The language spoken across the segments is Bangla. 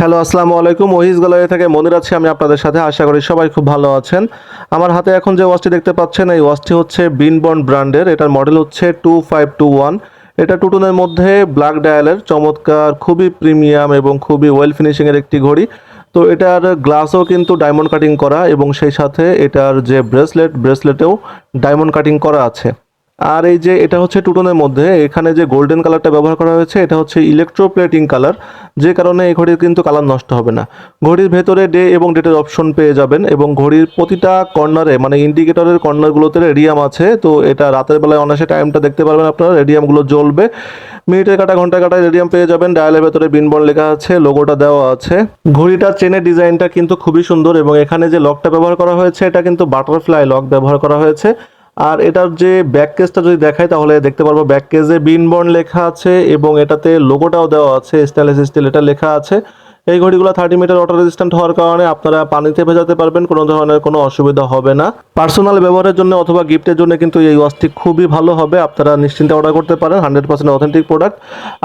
হ্যালো, আসসালামু আলাইকুম। ওহিস গ্যালারি থেকে মনির আছি আমি আপনাদের সাথে। আশা করি সবাই খুব ভালো আছেন। আমার হাতে এখন যে ওয়াচটি দেখতে পাচ্ছেন, এই ওয়াচটি হচ্ছে বিনবন্ড ব্র্যান্ডের। এটার মডেল হচ্ছে টু ফাইভ টু ওয়ান। এটা টুটুনের মধ্যে ব্ল্যাক ডায়ালের, চমৎকার, খুবই প্রিমিয়াম এবং খুবই ওয়েল ফিনিশিংয়ের একটি ঘড়ি। তো এটার গ্লাসও কিন্তু ডায়মন্ড কাটিং করা এবং সেই সাথে এটার যে ব্রেসলেট, ব্রেসলেটেও ডায়মন্ড কাটিং করা আছে। আর এই যে এটা হচ্ছে টুটনের মধ্যে, এখানে যে গোল্ডেন কালারটা ব্যবহার করা হয়েছে, এটা হচ্ছে ইলেকট্রোপ্লেটিং কালার যে কারণে এই ঘড়ির কিন্তু কালার নষ্ট হবে না। ঘড়ির ভেতরে ডে এবং ডেটের অপশন পেয়ে যাবেন এবং ঘড়ির প্রতিটা কর্নারে মানে ইন্ডিকেটরের কর্নারগুলোতে রেডিয়াম আছে, তো এটা রাতের বেলায় অনায়াসে টাইমটা দেখতে পারবেন আপনারা রেডিয়ামগুলো জ্বলবে। মিনিটের কাটা ঘণ্টা কাটায় রেডিয়াম পেয়ে যাবেন ডায়ালের ভেতরে বিনবন লেখা আছে লোগোটা দেওয়া আছে। ঘড়িটার চেনের ডিজাইনটা কিন্তু খুবই সুন্দর এবং এখানে যে লকটা ব্যবহার করা হয়েছে, এটা কিন্তু বাটারফ্লাই লক ব্যবহার করা হয়েছে। আর এটার যে ব্যাক কেসটা যদি দেখাই, তাহলে দেখতে পারব ব্যাক কেজে বিনবর্ন লেখা আছে এবং এটাতে লোগোটাও দেওয়া আছে স্টাইলেস স্টিল এটা লেখা আছে। এই ঘড়িগুলো থার্টি মিটার ওয়াটার রেজিস্ট্যান্ট হওয়ার কারণে আপনারা পানিতে ভেজাতে পারবেন, কোনো ধরনের কোনো অসুবিধা হবে না। পার্সোনাল ব্যবহারের জন্য অথবা গিফটের জন্য কিন্তু এই ওয়াচটি খুবই ভালো হবে, আপনারা নিশ্চিন্তে অর্ডার করতে পারেন হান্ড্রেড পার্সেন্ট অথেন্টিক প্রোডাক্ট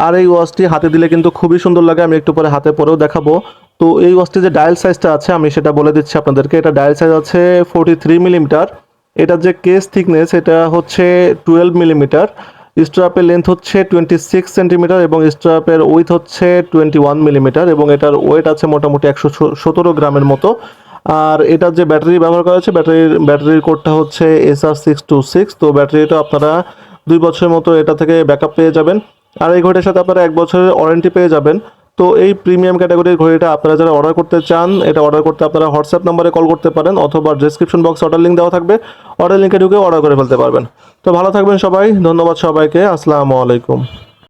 আর এই ওয়াচটি হাতে দিলে কিন্তু খুবই সুন্দর লাগে, আমি একটু পরে হাতে পরেও দেখাবো। তো এই ওয়াচটি যে ডায়াল সাইজটা আছে, আমি সেটা বলে দিচ্ছি আপনাদেরকে, এটা ডায়াল সাইজ আছে ফোর্টি থ্রি মিলিমিটার এটার যে কেস থিকনেস এটা হচ্ছে টুয়েলভ মিলিমিটার স্ট্রাপের লেন্থ হচ্ছে টোয়েন্টি সিক্স সেন্টিমিটার এবং স্ট্রাপের উইথ হচ্ছে টোয়েন্টি ওয়ান মিলিমিটার এবং এটার ওয়েট আছে মোটামুটি একশো সতেরো গ্রামের মতো। আর এটার যে ব্যাটারি ব্যবহার করা হচ্ছে ব্যাটারির ব্যাটারির কোডটা হচ্ছে S R six two six তো ব্যাটারিটা আপনারা দুই বছরের মতো এটা থেকে ব্যাকআপ পেয়ে যাবেন। আর এই ঘড়ির সাথে আপনারা এক বছরের ওয়ারেন্টি পেয়ে যাবেন। তো এই প্রিমিয়াম ক্যাটাগরির ঘড়িটা আপনারা যারা অর্ডার করতে চান, এটা অর্ডার করতে আপনারা হোয়াটসঅ্যাপ নাম্বারে কল করতে পারেন অথবা ডিসক্রিপশন বক্স অর্ডার লিঙ্ক দেওয়া থাকবে। অর্ডার লিঙ্কে ঢুকে অর্ডার করে ফেলতে পারবেন। তো ভালো থাকবেন সবাই, ধন্যবাদ সবাইকে, আসসালামু আলাইকুম।